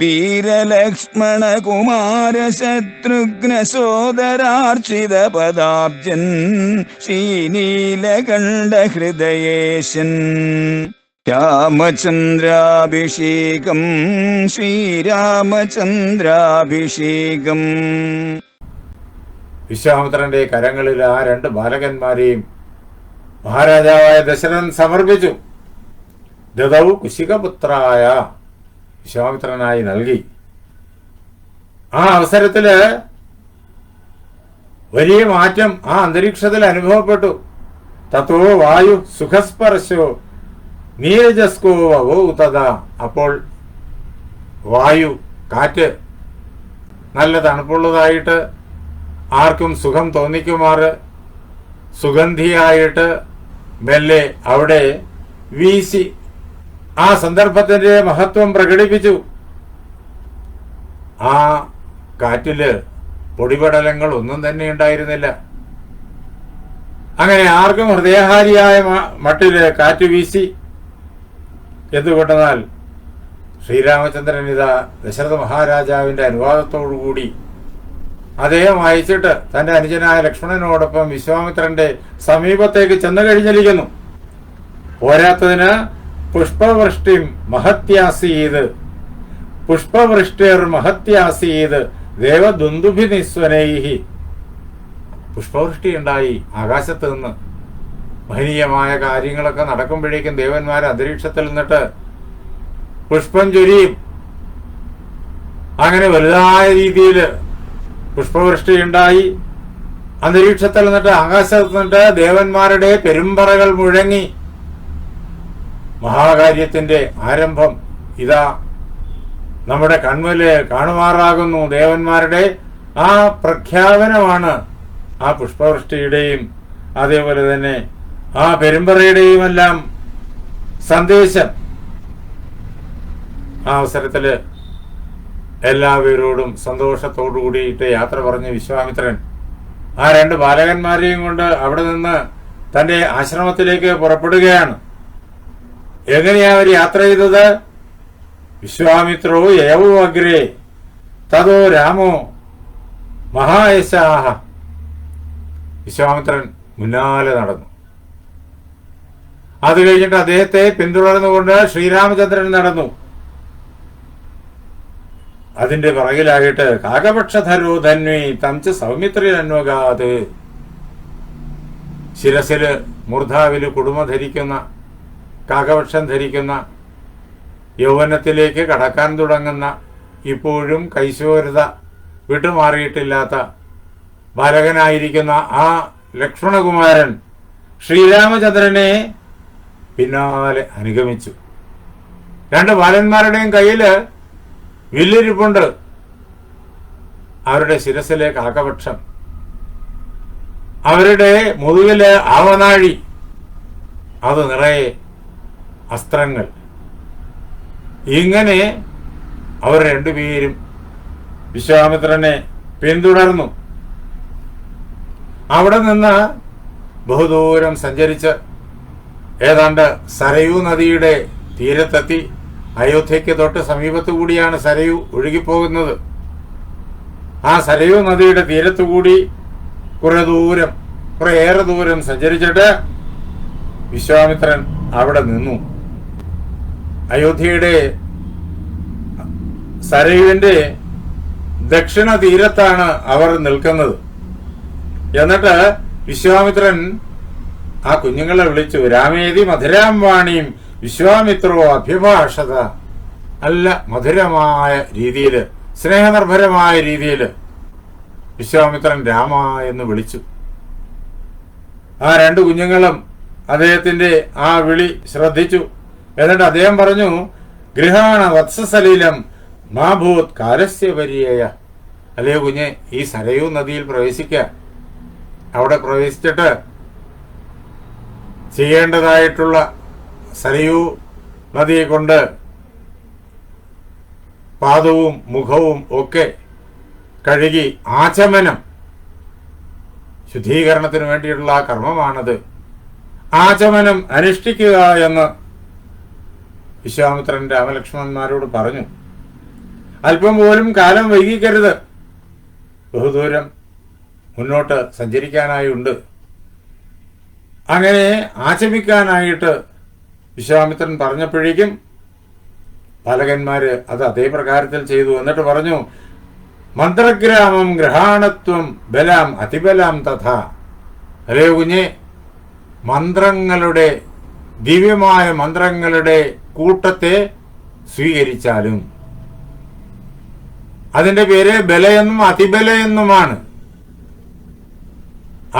വീരലക്ഷ്മണ കുമാര ശത്രുഘ്ന സോദരാർച്ചിത പദാബ്ജൻ ശ്രീനീലകണ്ഠ ഹൃദയേശൻ രാമചന്ദ്രാഭിഷേകം ശ്രീരാമചന്ദ്രാഭിഷേകം. വിശ്വാമിത്രന്റെ കരങ്ങളിൽ ആ രണ്ട് ബാലകന്മാരെയും മഹാരാജാവായ ദശരഥൻ സമർപ്പിച്ചു. ദതൗ കുശികപുത്രായ വിശ്വാമിത്രനായി നൽകി. ആ അവസരത്തിൽ വലിയ മാറ്റം ആ അന്തരീക്ഷത്തിൽ അനുഭവപ്പെട്ടു. തത്തോ വായു സുഖസ്പർശോ നീരജസ്കോ തഥാ. അപ്പോൾ വായു കാറ്റ് നല്ല തണുപ്പുള്ളതായിട്ട് ആർക്കും സുഖം തോന്നിക്കുമാറ്. സുഗന്ധിയായിട്ട് മെല്ലെ അവിടെ വീശി ആ സന്ദർഭത്തിന്റെ മഹത്വം പ്രകടിപ്പിച്ചു. ആ കാറ്റിൽ പൊടിപടലങ്ങൾ ഒന്നും തന്നെ ഉണ്ടായിരുന്നില്ല. അങ്ങനെ ആർക്കും ഹൃദയഹാരിയായ മട്ടിൽ കാറ്റ് വീശി. എന്തുകൊണ്ടെന്നാൽ ശ്രീരാമചന്ദ്രൻ ഇതാ ദശരഥ മഹാരാജാവിന്റെ അനുവാദത്തോടുകൂടി അദ്ദേഹം അയച്ചിട്ട് തന്റെ അനുജനായ ലക്ഷ്മണനോടൊപ്പം വിശ്വാമിത്രന്റെ സമീപത്തേക്ക് ചെന്നു കഴിഞ്ഞിരിക്കുന്നു. പോരാത്തതിന് പുഷ്പവൃഷ്ടിം മഹത്യാസീത്. പുഷ്പവൃഷ്ടിർ മഹത്യാസീത് ദേവദുന്ദുഭി നിസ്വനൈഹി പുഷ്പവൃഷ്ടി ഉണ്ടായി ആകാശത്ത് നിന്ന് മഹനീയമായ കാര്യങ്ങളൊക്കെ നടക്കുമ്പോഴേക്കും ദേവന്മാർ അന്തരീക്ഷത്തിൽ നിന്നിട്ട് പുഷ്പം ചൊരിയും. അങ്ങനെ വലുതായ രീതിയിൽ പുഷ്പവൃഷ്ടി ഉണ്ടായി അന്തരീക്ഷത്തിൽ നിന്നിട്ട് ആകാശത്ത് നിന്നിട്ട് ദേവന്മാരുടെ പെരുമ്പറകൾ മുഴങ്ങി. മഹാകാര്യത്തിന്റെ ആരംഭം ഇതാ. നമ്മുടെ കൺമുൽ കാണുമാറാകുന്നു ദേവന്മാരുടെ ആ പ്രഖ്യാപനമാണ്. ആ പുഷ്പവൃഷ്ടിയുടെയും അതേപോലെ തന്നെ ആ പെരുമ്പറയുടെയും എല്ലാം സന്ദേശം. ആ അവസരത്തിൽ എല്ലാവരോടും സന്തോഷത്തോടു കൂടിയിട്ട് യാത്ര പറഞ്ഞ വിശ്വാമിത്രൻ ആ രണ്ട് ബാലകന്മാരെയും കൊണ്ട് അവിടെ നിന്ന് തന്റെ ആശ്രമത്തിലേക്ക് പുറപ്പെടുകയാണ്. എങ്ങനെയാ അവർ യാത്ര ചെയ്തത്? വിശ്വാമിത്രോ ഏവോ അഗ്രേ? തതോ രാമോ? മഹായശാഹ? വിശ്വാമിത്രൻ മുന്നാലെ നടന്നു. അത് കഴിഞ്ഞിട്ട് അദ്ദേഹത്തെ പിന്തുടർന്നുകൊണ്ട് ശ്രീരാമചന്ദ്രൻ നടന്നു. അതിന്റെ പിറകിലായിട്ട് കാകപക്ഷധരോ ധന്വി തംച്ച് സൗമിത്രിരന്വകാത് ശിരസിൽ മൂർധാവിൽ കുടുംബം ധരിക്കുന്ന കാകപക്ഷം ധരിക്കുന്ന യൗവനത്തിലേക്ക് കടക്കാൻ തുടങ്ങുന്ന ഇപ്പോഴും കൈശോരത വിട്ടുമാറിയിട്ടില്ലാത്ത ബാലകനായിരിക്കുന്ന ആ ലക്ഷ്മണകുമാരൻ ശ്രീരാമചന്ദ്രനെ പിന്നാലെ അനുഗമിച്ചു. രണ്ട് ബാലന്മാരുടെയും കയ്യിൽ വില്ലിരിപ്പുണ്ട്. അവരുടെ ശിരസിലെ കാക്കപക്ഷം അവരുടെ മുതുകിലെ ആവനാഴി. അത് നിറയെ അസ്ത്രങ്ങൾ. ഇങ്ങനെ അവർ രണ്ടുപേരും വിശ്വാമിത്രനെ പിന്തുടർന്നു. അവിടെ നിന്ന് ബഹുദൂരം സഞ്ചരിച്ച് ഏതാണ്ട് സരയൂ നദിയുടെ തീരത്തെത്തി അയോധ്യയ്ക്ക് തൊട്ട് സമീപത്തു കൂടിയാണ് സരയു ഒഴുകിപ്പോകുന്നത്. ആ സരയൂ നദിയുടെ തീരത്തുകൂടി കുറെ ദൂരം കുറെ ഏറെ ദൂരം സഞ്ചരിച്ചിട്ട് വിശ്വാമിത്രൻ അവിടെ നിന്നു. അയോധ്യയുടെ സരയുവിന്റെ ദക്ഷിണ തീരത്താണ് അവർ നിൽക്കുന്നത്. എന്നിട്ട് വിശ്വാമിത്രൻ ആ കുഞ്ഞുങ്ങളെ വിളിച്ചു രാമേതി മധുരാം വാണിയും വിശ്വാമിത്രോ അഭിഭാഷത നല്ല മധുരമായ രീതിയിൽ സ്നേഹനിർഭരമായ രീതിയിൽ. വിശ്വാമിത്രൻ രാമ എന്ന് വിളിച്ചു. ആ രണ്ട് കുഞ്ഞുങ്ങളും അദ്ദേഹത്തിന്റെ ആ വിളി ശ്രദ്ധിച്ചു. എന്നിട്ട് അദ്ദേഹം പറഞ്ഞു ഗൃഹാണ വത്സസലീലം മാഭൂത് കാലസ്യ പര്യേയ. അല്ലയോ കുഞ്ഞെ ഈ സരയൂ നദിയിൽ പ്രവേശിക്കുക അവിടെ പ്രവേശിച്ചിട്ട് ചെയ്യേണ്ടതായിട്ടുള്ള സരയൂ നദിയെ കൊണ്ട് പാദവും മുഖവും ഒക്കെ കഴുകി ആചമനം ശുദ്ധീകരണത്തിന് വേണ്ടിയിട്ടുള്ള ആ കർമ്മമാണത്. ആചമനം അനുഷ്ഠിക്കുക എന്ന് വിശ്വാമിത്രൻ രാമലക്ഷ്മണന്മാരോട് പറഞ്ഞു അല്പം പോലും കാലം വൈകിക്കരുത്. ബഹുദൂരം മുന്നോട്ട് സഞ്ചരിക്കാനായി ഉണ്ട് അങ്ങനെ ആചമിക്കാനായിട്ട് വിശ്വാമിത്രൻ പറഞ്ഞപ്പോഴേക്കും പാലകന്മാര് അത് അതേ പ്രകാരത്തിൽ ചെയ്തു എന്നിട്ട് പറഞ്ഞു മന്ത്രഗ്രാമം ഗ്രഹാണത്വം ബലാം അതിബലാം തഥാ. അല്ലേ കുഞ്ഞെ? മന്ത്രങ്ങളുടെ ദിവ്യമായ മന്ത്രങ്ങളുടെ കൂട്ടത്തെ സ്വീകരിച്ചാലും. അതിന്റെ പേര് ബലയെന്നും അതിബലയെന്നുമാണ്.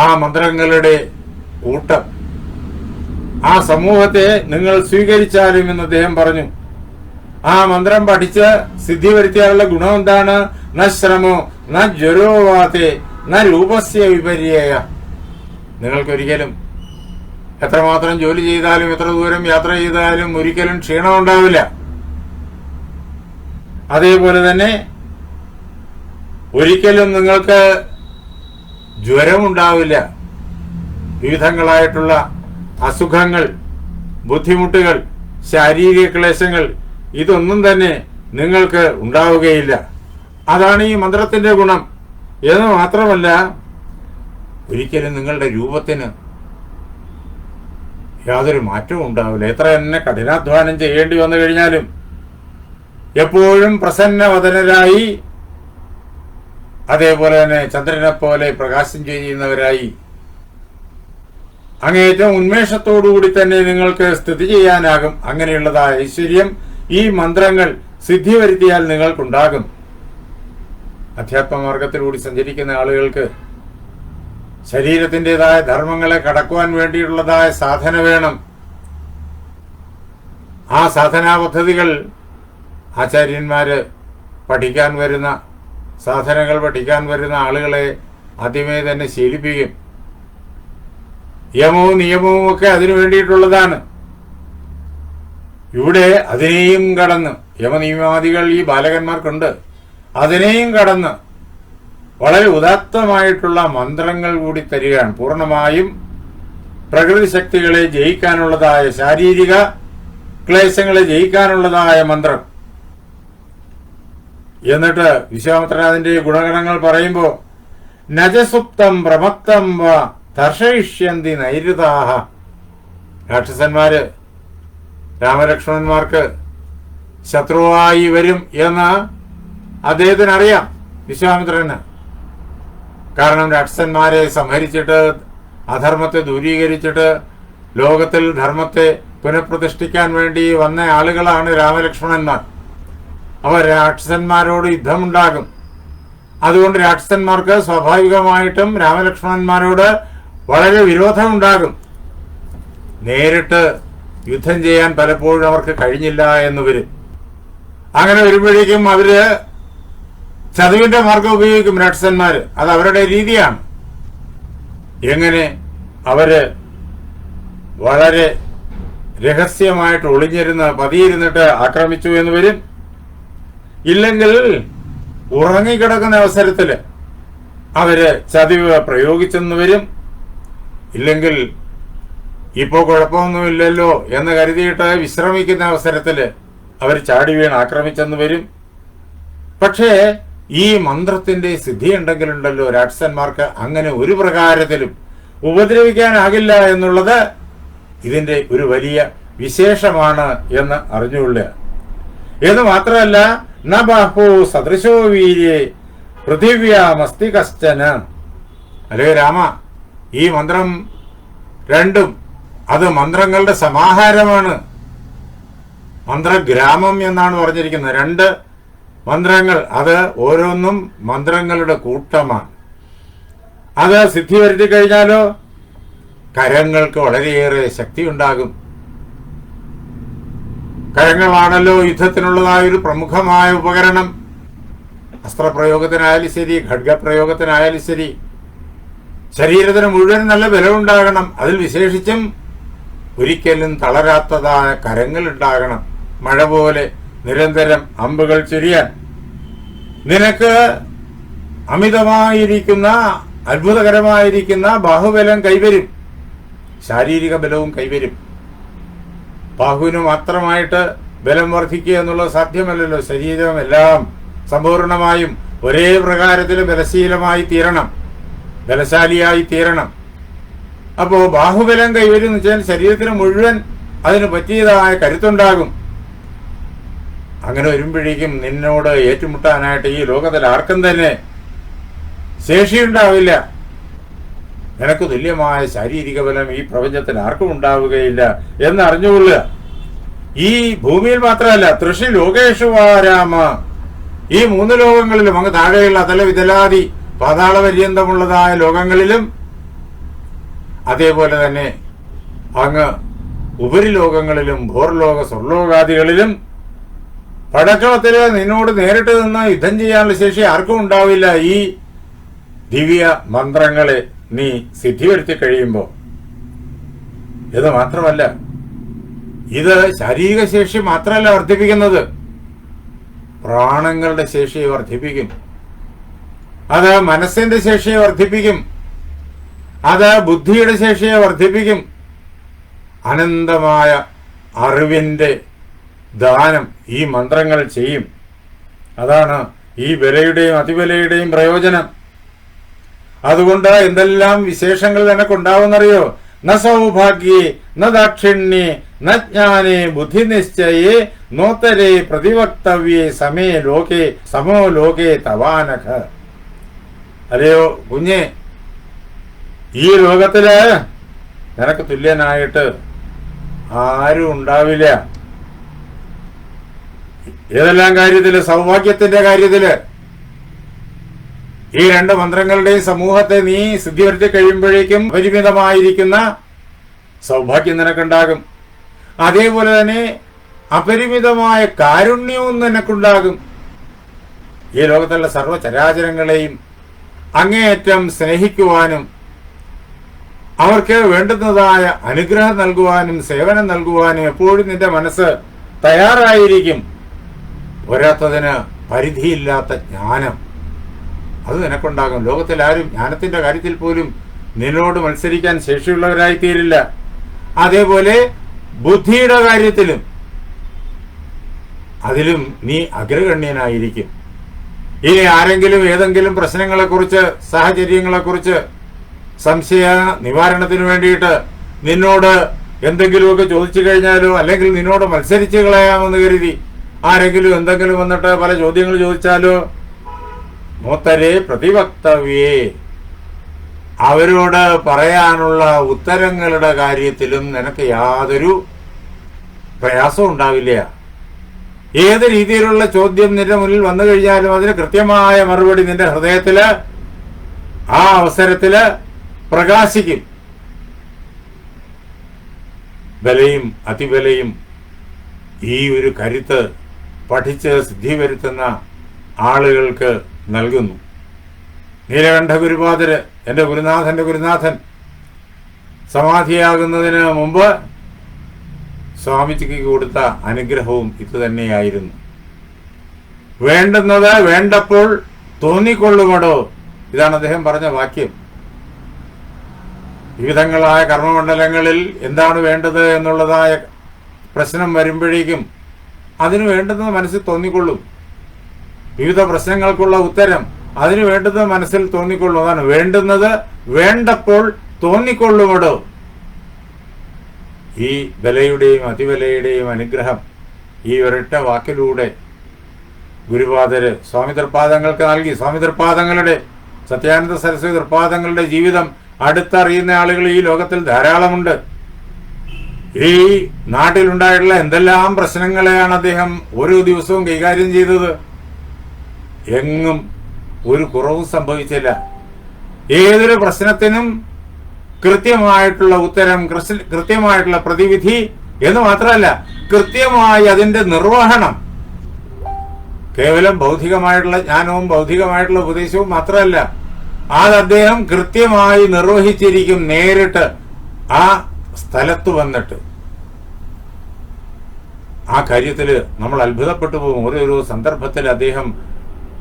ആ മന്ത്രങ്ങളുടെ കൂട്ടം. ആ സമൂഹത്തെ നിങ്ങൾ സ്വീകരിച്ചാലും എന്ന് അദ്ദേഹം പറഞ്ഞു. ആ മന്ത്രം പഠിച്ച് സിദ്ധി വരുത്തിയാലുള്ള ഗുണം എന്താണ്? ന ശ്രമോ ന ജ്വരോവാതെ ന രൂപസ്യ നിങ്ങൾക്കൊരിക്കലും എത്രമാത്രം ജോലി ചെയ്താലും എത്ര ദൂരം യാത്ര ചെയ്താലും ഒരിക്കലും ക്ഷീണം ഉണ്ടാവില്ല. അതേപോലെ തന്നെ ഒരിക്കലും നിങ്ങൾക്ക് ജ്വരമുണ്ടാവില്ല. വിവിധങ്ങളായിട്ടുള്ള അസുഖങ്ങൾ ബുദ്ധിമുട്ടുകൾ ശാരീരിക ക്ലേശങ്ങൾ ഇതൊന്നും തന്നെ നിങ്ങൾക്ക് ഉണ്ടാവുകയില്ല. അതാണ് ഈ മന്ത്രത്തിന്റെ ഗുണം. എന്ന് മാത്രമല്ല ഒരിക്കലും നിങ്ങളുടെ രൂപത്തിന് യാതൊരു മാറ്റവും ഉണ്ടാവില്ല. എത്ര തന്നെ കഠിനാധ്വാനം ചെയ്യേണ്ടി വന്നു കഴിഞ്ഞാലും എപ്പോഴും പ്രസന്നവദനരായി അതേപോലെ തന്നെ ചന്ദ്രനെ പോലെ പ്രകാശം ചെയ്യുന്നവരായി. അങ്ങേറ്റം ഉന്മേഷത്തോടുകൂടി തന്നെ നിങ്ങൾക്ക് സ്ഥിതി ചെയ്യാനാകും. അങ്ങനെയുള്ളതായ ഐശ്വര്യം ഈ മന്ത്രങ്ങൾ സിദ്ധി വരുത്തിയാൽ നിങ്ങൾക്കുണ്ടാകും. അധ്യാത്മമാർഗത്തിലൂടെ സഞ്ചരിക്കുന്ന ആളുകൾക്ക് ശരീരത്തിന്റെതായ ധർമ്മങ്ങളെ കടക്കുവാൻ വേണ്ടിയുള്ളതായ സാധന വേണം. ആ സാധനാ പദ്ധതികൾ ആചാര്യന്മാർ പഠിക്കാൻ വരുന്ന സാധനങ്ങൾ പഠിക്കാൻ വരുന്ന ആളുകളെ ആദ്യമേ തന്നെ ശീലിപ്പിക്കും. യമവും നിയമവും ഒക്കെ അതിനു വേണ്ടിയിട്ടുള്ളതാണ്. ഇവിടെ അതിനെയും കടന്ന് യമനിയമാദികൾ ഈ ബാലകന്മാർക്കുണ്ട്. അതിനെയും കടന്ന് വളരെ ഉദാത്തമായിട്ടുള്ള മന്ത്രങ്ങൾ കൂടി തരികയാണ്. പൂർണമായും പ്രകൃതി ശക്തികളെ ജയിക്കാനുള്ളതായ ശാരീരിക ക്ലേശങ്ങളെ ജയിക്കാനുള്ളതായ മന്ത്രം. എന്നിട്ട് വിശ്വാമിത്രനാഥന്റെ ഗുണഗണങ്ങൾ പറയുമ്പോൾ നജസുപ്തം പ്രമക്തം വ ദർശയിഷ്യന്തി നൈരുതാഹ. രാക്ഷസന്മാര് രാമലക്ഷ്മണന്മാർക്ക് ശത്രുവായി വരും എന്ന് അദ്ദേഹത്തിന് അറിയാം വിശ്വാമിത്രന്. കാരണം രാക്ഷസന്മാരെ സംഹരിച്ചിട്ട് അധർമ്മത്തെ ദൂരീകരിച്ചിട്ട് ലോകത്തിൽ ധർമ്മത്തെ പുനഃപ്രതിഷ്ഠിക്കാൻ വേണ്ടി വന്ന ആളുകളാണ് രാമലക്ഷ്മണന്മാർ അവർ രാക്ഷസന്മാരോട് യുദ്ധമുണ്ടാകും. അതുകൊണ്ട് രാക്ഷസന്മാർക്ക് സ്വാഭാവികമായിട്ടും രാമലക്ഷ്മണന്മാരോട് വളരെ വിരോധമുണ്ടാകും. നേരിട്ട് യുദ്ധം ചെയ്യാൻ പലപ്പോഴും അവർക്ക് കഴിഞ്ഞില്ല എന്ന് അങ്ങനെ വരുമ്പോഴേക്കും അവർ ചതുവിന്റെ മാർഗം ഉപയോഗിക്കും രാക്ഷസന്മാര് അത് അവരുടെ രീതിയാണ്. എങ്ങനെ അവർ വളരെ രഹസ്യമായിട്ട് ഒളിഞ്ഞിരുന്ന് പതിയിരുന്നിട്ട് ആക്രമിച്ചു എന്ന് വരും? ഇല്ലെങ്കിൽ ഉറങ്ങിക്കിടക്കുന്ന അവസരത്തിൽ അവർ ചതിവ് പ്രയോഗിച്ചെന്ന് വരും? ഇല്ലെങ്കിൽ ഇപ്പോ കുഴപ്പമൊന്നുമില്ലല്ലോ എന്ന് കരുതിയിട്ട് വിശ്രമിക്കുന്ന അവസരത്തിൽ അവർ ചാടി വീണ് ആക്രമിച്ചെന്ന് വരും? പക്ഷേ ഈ മന്ത്രത്തിന്റെ സിദ്ധി ഉണ്ടെങ്കിലുണ്ടല്ലോ രാക്ഷസന്മാർക്ക് അങ്ങനെ ഒരു പ്രകാരത്തിലും ഉപദ്രവിക്കാനാകില്ല എന്നുള്ളത് ഇതിന്റെ ഒരു വലിയ വിശേഷമാണ് എന്ന് അറിഞ്ഞുകൊള്ളുക. എന്ന് മാത്രമല്ല ന സദൃശോ വീര്യെ പൃഥിവ്യാമസ്തി കശ്ചന. അല്ലേ രാമ? ഈ മന്ത്രം രണ്ടും അത് മന്ത്രങ്ങളുടെ സമാഹാരമാണ്. മന്ത്രഗ്രാമം എന്നാണ് പറഞ്ഞിരിക്കുന്നത്. രണ്ട് മന്ത്രങ്ങൾ അത് ഓരോന്നും മന്ത്രങ്ങളുടെ കൂട്ടമാണ്. അത് സിദ്ധി വരുത്തി കഴിഞ്ഞാലോ? കരങ്ങൾക്ക് വളരെയേറെ ശക്തി ഉണ്ടാകും കരങ്ങളാണല്ലോ യുദ്ധത്തിനുള്ളതായ ഒരു പ്രമുഖമായ ഉപകരണം. അസ്ത്രപ്രയോഗത്തിനായാലും ശരി ഖഡ്ഗപ്രയോഗത്തിനായാലും ശരി. ശരീരത്തിന് മുഴുവൻ നല്ല ബലമുണ്ടാകണം. അതിൽ വിശേഷിച്ചും ഒരിക്കലും തളരാത്തതായ കരങ്ങൾ ഉണ്ടാകണം. മഴ പോലെ നിരന്തരം അമ്പുകൾ ചെരിയാൻ. നിനക്ക് അമിതമായിരിക്കുന്ന അത്ഭുതകരമായിരിക്കുന്ന ബാഹുബലം കൈവരും. ശാരീരിക ബലവും കൈവരും. ബാഹുവിന് മാത്രമായിട്ട് ബലം വർദ്ധിക്കുക എന്നുള്ളത് സാധ്യമല്ലല്ലോ. ശരീരം എല്ലാം സമ്പൂർണമായും ഒരേ പ്രകാരത്തിൽ ബലശീലമായി തീരണം. ബലശാലിയായി തീരണം. അപ്പോൾ ബാഹുബലം കൈവരും എന്ന് വെച്ചാൽ ശരീരത്തിന് മുഴുവൻ അതിന് പറ്റിയതായ കരുത്തുണ്ടാകും. അങ്ങനെ വരുമ്പോഴേക്കും നിന്നോട് ഏറ്റുമുട്ടാനായിട്ട് ഈ ലോകത്തിൽ ആർക്കും തന്നെ ശേഷിയുണ്ടാവില്ല. നിനക്ക് തുല്യമായ ശാരീരിക ബലം ഈ പ്രപഞ്ചത്തിൽ ആർക്കും ഉണ്ടാവുകയില്ല എന്ന് അറിഞ്ഞുകൊള്ളുക ഈ ഭൂമിയിൽ മാത്രമല്ല തൃശി ലോകേഷു വാരാമ ഈ മൂന്ന് ലോകങ്ങളിലും അങ്ങ് താഴെയുള്ള അതല വിതലാതി പാതാള പര്യന്തമുള്ളതായ ലോകങ്ങളിലും അതേപോലെ തന്നെ അങ്ങ് ഉപരിലോകങ്ങളിലും ഭോർലോക സ്വർലോകാദികളിലും പടക്കളത്തിൽ നിന്നോട് നേരിട്ട് നിന്ന് യുദ്ധം ചെയ്യാനുള്ള ശേഷി ആർക്കും ഉണ്ടാവില്ല. ഈ ദിവ്യ മന്ത്രങ്ങളെ നീ സിദ്ധി വരുത്തി കഴിയുമ്പോൾ ഇത് മാത്രമല്ല ഇത് ശാരീരിക ശേഷി മാത്രമല്ല വർദ്ധിപ്പിക്കുന്നത്. പ്രാണങ്ങളുടെ ശേഷിയെ വർദ്ധിപ്പിക്കും. അത് മനസ്സിന്റെ ശേഷിയെ വർദ്ധിപ്പിക്കും. അത് ബുദ്ധിയുടെ ശേഷിയെ വർദ്ധിപ്പിക്കും. അനന്തമായ അറിവിന്റെ ദാനം ഈ മന്ത്രങ്ങൾ ചെയ്യും. അതാണ് ഈ വിലയുടെയും അതിവിലയുടെയും പ്രയോജനം. അതുകൊണ്ട് എന്തെല്ലാം വിശേഷങ്ങൾ എനക്കുണ്ടാവുന്നറിയോ? ന സൗഭാഗ്യേ ന ദാക്ഷിണ്യേ ന ജ്ഞാനേ ബുദ്ധി നിശ്ചയേ നോത്തരേ പ്രതിവക്തവ്യേ സമേ ലോകേ സമോ ലോകേ തവാനഖ അല്ലയോ കുഞ്ഞെ? ഈ ലോകത്തിൽ നിനക്ക് തുല്യനായിട്ട് ആരും ഉണ്ടാവില്ല. ഏതെല്ലാം കാര്യത്തിൽ? സൗഭാഗ്യത്തിന്റെ കാര്യത്തിൽ. ഈ രണ്ട് മന്ത്രങ്ങളുടെയും സമൂഹത്തെ നീ സിദ്ധി വരുത്തി കഴിയുമ്പോഴേക്കും പരിമിതമായിരിക്കുന്ന സൗഭാഗ്യം നിനക്കുണ്ടാകും. അതേപോലെ തന്നെ അപരിമിതമായ കാരുണ്യവും നിനക്കുണ്ടാകും. ഈ ലോകത്തുള്ള സർവചരാചരങ്ങളെയും അങ്ങേയറ്റം സ്നേഹിക്കുവാനും അവർക്ക് വേണ്ടുന്നതായ അനുഗ്രഹം നൽകുവാനും സേവനം നൽകുവാനും എപ്പോഴും നിന്റെ മനസ്സ് തയ്യാറായിരിക്കും. പോരാത്തതിന് പരിധിയില്ലാത്ത ജ്ഞാനം. അത് നിനക്കുണ്ടാകും. ലോകത്തിൽ ആരും ജ്ഞാനത്തിന്റെ കാര്യത്തിൽ പോലും നിന്നോട് മത്സരിക്കാൻ ശേഷിയുള്ളവരായി തീരില്ല അതേപോലെ ബുദ്ധിയുടെ കാര്യത്തിലും അതിലും നീ അഗ്രഗണ്യനായിരിക്കും. ഇനി ആരെങ്കിലും ഏതെങ്കിലും പ്രശ്നങ്ങളെക്കുറിച്ച് സാഹചര്യങ്ങളെക്കുറിച്ച് സംശയ നിവാരണത്തിന് വേണ്ടിയിട്ട് നിന്നോട് എന്തെങ്കിലുമൊക്കെ ചോദിച്ചു കഴിഞ്ഞാലോ അല്ലെങ്കിൽ നിന്നോട് മത്സരിച്ചു കളയാമെന്ന് കരുതി ആരെങ്കിലും എന്തെങ്കിലും വന്നിട്ട് പല ചോദ്യങ്ങൾ ചോദിച്ചാലോ? മൂത്തരെ പ്രതിവക്തവ്യേ. അവരോട് പറയാനുള്ള ഉത്തരങ്ങളുടെ കാര്യത്തിലും നിനക്ക് യാതൊരു പ്രയാസവും ഉണ്ടാവില്ല. ഏത് രീതിയിലുള്ള ചോദ്യം നിന്റെ മുന്നിൽ വന്നു കഴിഞ്ഞാലും അതിന് കൃത്യമായ മറുപടി നിന്റെ ഹൃദയത്തിൽ ആ അവസരത്തിൽ പ്രകാശിക്കും. ബലയും അതിബലയും ഈ ഒരു കരുത്ത് പഠിച്ച് സിദ്ധി വരുത്തുന്ന ആളുകൾക്ക് നൽകുന്നു. നീലകണ്ഠ ഗുരുപാതര് എന്റെ ഗുരുനാഥന്റെ ഗുരുനാഥൻ സമാധിയാകുന്നതിന് മുമ്പ് സ്വാമിജിക്ക് കൊടുത്ത അനുഗ്രഹവും ഇതുതന്നെയായിരുന്നു. വേണ്ടുന്നത് വേണ്ടപ്പോൾ തോന്നിക്കൊള്ളുമടോ ഇതാണ് അദ്ദേഹം പറഞ്ഞ വാക്യം. വിവിധങ്ങളായ കർമ്മമണ്ഡലങ്ങളിൽ എന്താണ് വേണ്ടത് എന്നുള്ളതായ പ്രശ്നം വരുമ്പോഴേക്കും അതിന് വേണ്ടുന്നത് മനസ്സിൽ തോന്നിക്കൊള്ളും. വിവിധ പ്രശ്നങ്ങൾക്കുള്ള ഉത്തരം അതിന് വേണ്ടുന്നത് മനസ്സിൽ തോന്നിക്കൊള്ളും. അതാണ് വേണ്ടുന്നത് വേണ്ടപ്പോൾ തോന്നിക്കൊള്ളുമടോ. ഈ ബലയുടെയും അതിബലയുടെയും അനുഗ്രഹം ഈ ഒരൊറ്റ വാക്കിലൂടെ ഗുരുപാദര് സ്വാമി തൃപ്പാദങ്ങൾക്ക് നൽകി. സ്വാമി തൃപ്പാദങ്ങളുടെ സത്യാനന്ദ സരസ്വതി തൃപ്പാദങ്ങളുടെ ജീവിതം അടുത്തറിയുന്ന ആളുകൾ ഈ ലോകത്തിൽ ധാരാളമുണ്ട്. ഈ നാട്ടിലുണ്ടായിട്ടുള്ള എന്തെല്ലാം പ്രശ്നങ്ങളെയാണ് അദ്ദേഹം ഓരോ ദിവസവും കൈകാര്യം ചെയ്തത്? എങ്ങും ഒരു കുറവും സംഭവിച്ചില്ല. ഏതൊരു പ്രശ്നത്തിനും കൃത്യമായിട്ടുള്ള ഉത്തരം കൃത്യമായിട്ടുള്ള പ്രതിവിധി എന്ന് മാത്രമല്ല കൃത്യമായി അതിന്റെ നിർവഹണം. കേവലം ഭൗതികമായിട്ടുള്ള ജ്ഞാനവും ഭൗതികമായിട്ടുള്ള ഉപദേശവും മാത്രമല്ല അത് അദ്ദേഹം കൃത്യമായി നിർവഹിച്ചിരിക്കും നേരിട്ട്. ആ സ്ഥലത്ത് വന്നിട്ട് ആ കാര്യത്തിൽ നമ്മൾ അത്ഭുതപ്പെട്ടു പോകും. ഓരോരോ സന്ദർഭത്തിൽ അദ്ദേഹം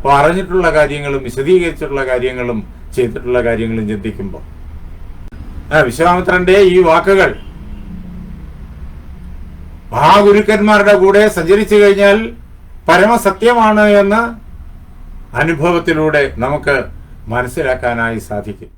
പറഞ്ഞിട്ടുള്ള കാര്യങ്ങളും വിശദീകരിച്ചിട്ടുള്ള കാര്യങ്ങളും ചെയ്തിട്ടുള്ള കാര്യങ്ങളും ചിന്തിക്കുമ്പോൾ. വിശ്വാമിത്രന്റെ ഈ വാക്കുകൾ മഹാഗുരുക്കന്മാരുടെ കൂടെ സഞ്ചരിച്ചു കഴിഞ്ഞാൽ പരമസത്യമാണ് എന്ന് അനുഭവത്തിലൂടെ നമുക്ക് മനസ്സിലാക്കാനായി സാധിക്കും.